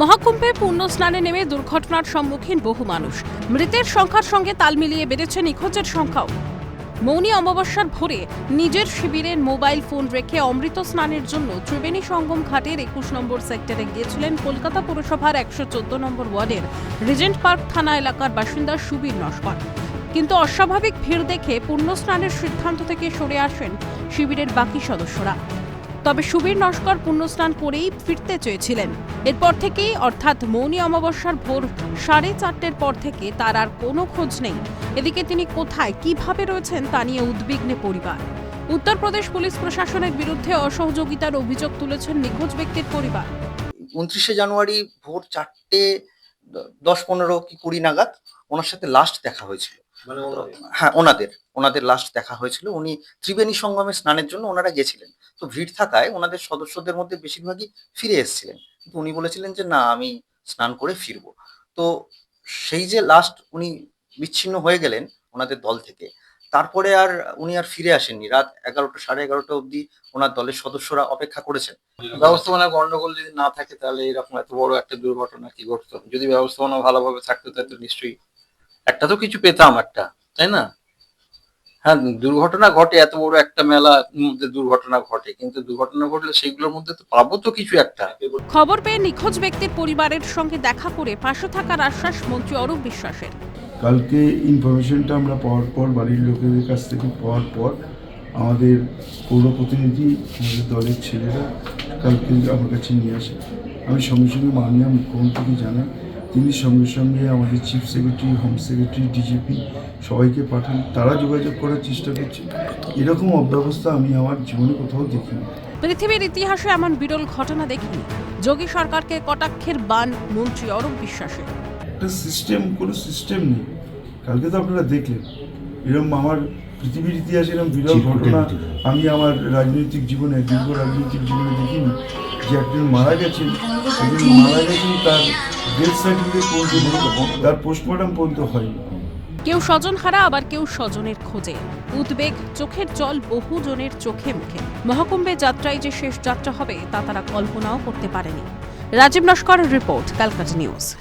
মহাকুম্ভে পূর্ণ স্নানে নেমে দুর্ঘটনার সম্মুখীন বহু মানুষ। মৃতের সংখ্যার সঙ্গে তাল মিলিয়ে বেড়েছে নিখোঁজের সংখ্যাও। মৌনি অমাবস্যার ভোরে নিজের শিবিরের মোবাইল ফোন রেখে অমৃত স্নানের জন্য ত্রিবেণী সঙ্গম ঘাটের একুশ নম্বর সেক্টরে গিয়েছিলেন কলকাতা পুরসভার একশো চোদ্দ নম্বর ওয়ার্ডের রিজেন্ট পার্ক থানা এলাকার বাসিন্দা সুবীর নস্কর। কিন্তু অস্বাভাবিক ভিড় দেখে পূর্ণ স্নানের সিদ্ধান্ত থেকে সরে আসেন শিবিরের বাকি সদস্যরা। তবে সুবীর নস্কর পুণ্যস্নান করেই ফিরতে চেয়েছিলেন। এরপর থেকেই অর্থাৎ মৌনী অমাবস্যার ভোর সাড়ে চারটের পর থেকে তার আর কোনো খোঁজ নেই। এদিকে তিনি কোথায়, কীভাবে রয়েছেন তা নিয়ে উদ্বিগ্নে পরিবার। উত্তরপ্রদেশ পুলিশ প্রশাসনের বিরুদ্ধে অসহযোগিতার অভিযোগ তুলেছেন নিখোঁজ ব্যক্তির পরিবার। উনত্রিশে জানুয়ারি ভোর চারটে, দশ পনেরো কি কুড়ি নাগাদ ওনার সাথে লাস্ট দেখা হয়েছিল। হ্যাঁ ওনাদের ওনাদের লাস্ট দেখা হয়েছিল। উনি ত্রিবেণী সঙ্গমে স্নানের জন্য ওনারা গেছিলেন। তো ভিড় থাকায় ওনাদের সদস্যদের মধ্যে বেশিরভাগই ফিরে এসেছিলেন। কিন্তু উনি বলেছিলেন যে না আমি স্নান করে ফিরবো। তো সেই যে লাস্ট উনি বিচ্ছিন্ন হয়ে গেলেন ওনাদের দল থেকে। তারপরে আর উনি আর ফিরে আসেননি। রাত এগারোটা সাড়ে এগারোটা অবধি ওনার দলের সদস্যরা অপেক্ষা করেছেন। ব্যবস্থাপনা গন্ডগোল যদি না থাকে তাহলে এরকম এত বড় একটা দুর্ঘটনা কি ঘটতো? যদি ব্যবস্থাপনা ভালোভাবে থাকতো তাহলে নিশ্চয়ই একটা তো কিছু পেতাম একটা তাই না? হ্যাঁ দুর্ঘটনা ঘটে এত বড় একটা মেলার মধ্যে দুর্ঘটনা ঘটে কিন্তু দুর্ঘটনা ঘটলে সেইগুলোর মধ্যে তো পাবো তো কিছু একটা। খবর পেয়ে নিখোঁজ ব্যক্তির পরিবারের সঙ্গে দেখা করে পাশে থাকার আশ্বাস মন্ত্রী অরূপ বিশ্বাসের। কালকে ইনফরমেশনটা আমরা পাওয়ার পর বাড়ির লোকেদের কাছ থেকে পাওয়ার পর আমাদের পৌর প্রতিনিধি আমাদের দলের ছেলেরা কালকে আমার কাছে নিয়ে আসে। আমি সঙ্গে সঙ্গে মাননীয় মুখ্যমন্ত্রীকে জানাই তিনি সঙ্গে সঙ্গে আমাদের chief secretary home secretary DGP সবাইকে পাঠান। তারা যোগাযোগ করার চেষ্টা করছে। এরকম অব্যবস্থা আমি আমার জীবনে কোথাও দেখিনি। পৃথিবীর ইতিহাসে এমন বিরল ঘটনা দেখিনি। যোগী সরকারকে কটাক্ষের বান মন্ত্রী অরূপ বিশ্বাসের। একটা সিস্টেম কোনো সিস্টেম নেই। কালকে তো আপনারা দেখলেন। এরকম আমার পৃথিবীর ইতিহাসে এরকম বিরল ঘটনা আমি আমার রাজনৈতিক জীবনে দীর্ঘ রাজনৈতিক জীবনে দেখিনি। যে একজন মারা গেছেন একজন মারা গেছেন তার ডেথ সার্টিফিকেট পর্যন্ত তার পোস্টমর্টম পর্যন্ত কেউ স্বজন হারা, আবার কেউ স্বজনের খোঁজে। উদ্বেগ, চোখের জল বহু জনের চোখে মুখে। মহাকুম্ভে যাত্রায় যে শেষ যাত্রা হবে, তা তারা কল্পনাও করতে পারেনি। Rajib Naskar report Calcutta news.